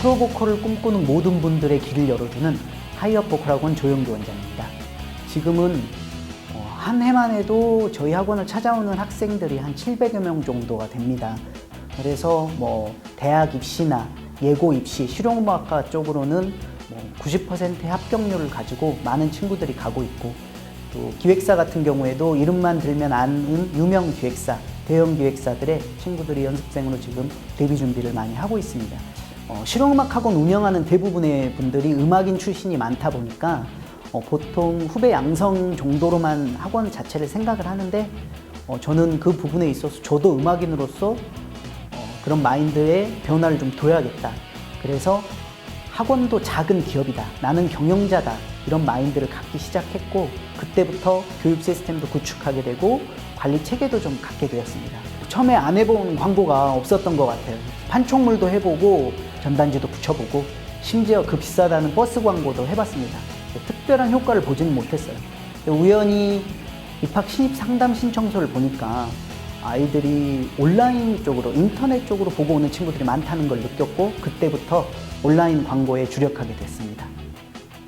프로보컬을 꿈꾸는 모든 분들의 길을 열어주는 하이업 보컬 학원 조영기 원장입니다. 지금은 어, 한 해만 해도 저희 학원을 찾아오는 학생들이 한 700여 명 정도가 됩니다. 그래서 뭐 대학 입시나 예고 입시, 실용음악과 쪽으로는 뭐 90%의 합격률을 가지고 많은 친구들이 가고 있고 또 기획사 같은 경우에도 이름만 들면 아는 유명 기획사, 대형 기획사들의 친구들이 연습생으로 지금 데뷔 준비를 많이 하고 있습니다. 어, 실용음악 학원 운영하는 대부분의 분들이 음악인 출신이 많다 보니까 어, 보통 후배 양성 정도로만 학원 자체를 생각을 하는데 어, 저는 그 부분에 있어서 저도 음악인으로서 어, 그런 마인드의 변화를 좀 둬야겠다. 그래서 학원도 작은 기업이다. 나는 경영자다. 이런 마인드를 갖기 시작했고 그때부터 교육 시스템도 구축하게 되고 관리 체계도 좀 갖게 되었습니다. 처음에 안 해본 광고가 없었던 것 같아요. 판촉물도 해보고 전단지도 붙여보고 심지어 그 비싸다는 버스 광고도 해봤습니다. 특별한 효과를 보지는 못했어요. 우연히 입학 신입 상담 신청서를 보니까 아이들이 온라인 쪽으로 인터넷 쪽으로 보고 오는 친구들이 많다는 걸 느꼈고 그때부터 온라인 광고에 주력하게 됐습니다.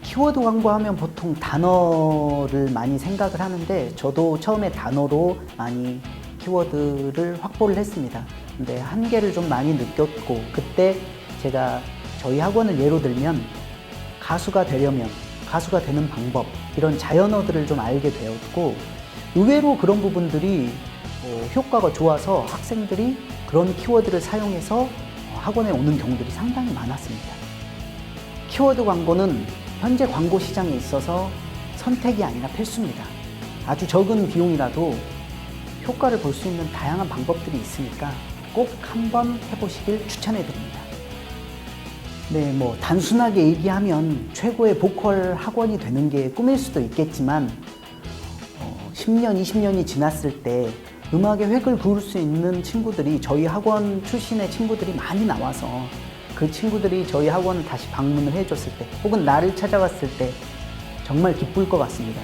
키워드 광고하면 보통 단어를 많이 생각을 하는데 저도 처음에 단어로 많이 키워드를 확보를 했습니다. 근데 한계를 좀 많이 느꼈고 그때 제가 저희 학원을 예로 들면 가수가 되려면 가수가 되는 방법 이런 자연어들을 좀 알게 되었고 의외로 그런 부분들이 어, 효과가 좋아서 학생들이 그런 키워드를 사용해서 어, 학원에 오는 경우들이 상당히 많았습니다. 키워드 광고는 현재 광고 시장에 있어서 선택이 아니라 필수입니다. 아주 적은 비용이라도 효과를 볼 수 있는 다양한 방법들이 있으니까 꼭 한번 해보시길 추천해 드립니다. 네, 뭐 단순하게 얘기하면 최고의 보컬 학원이 되는 게 꿈일 수도 있겠지만 어, 10년, 20년이 지났을 때 음악의 획을 그을 수 있는 친구들이 저희 학원 출신의 친구들이 많이 나와서 그 친구들이 저희 학원을 다시 방문을 해줬을 때 혹은 나를 찾아왔을 때 정말 기쁠 것 같습니다.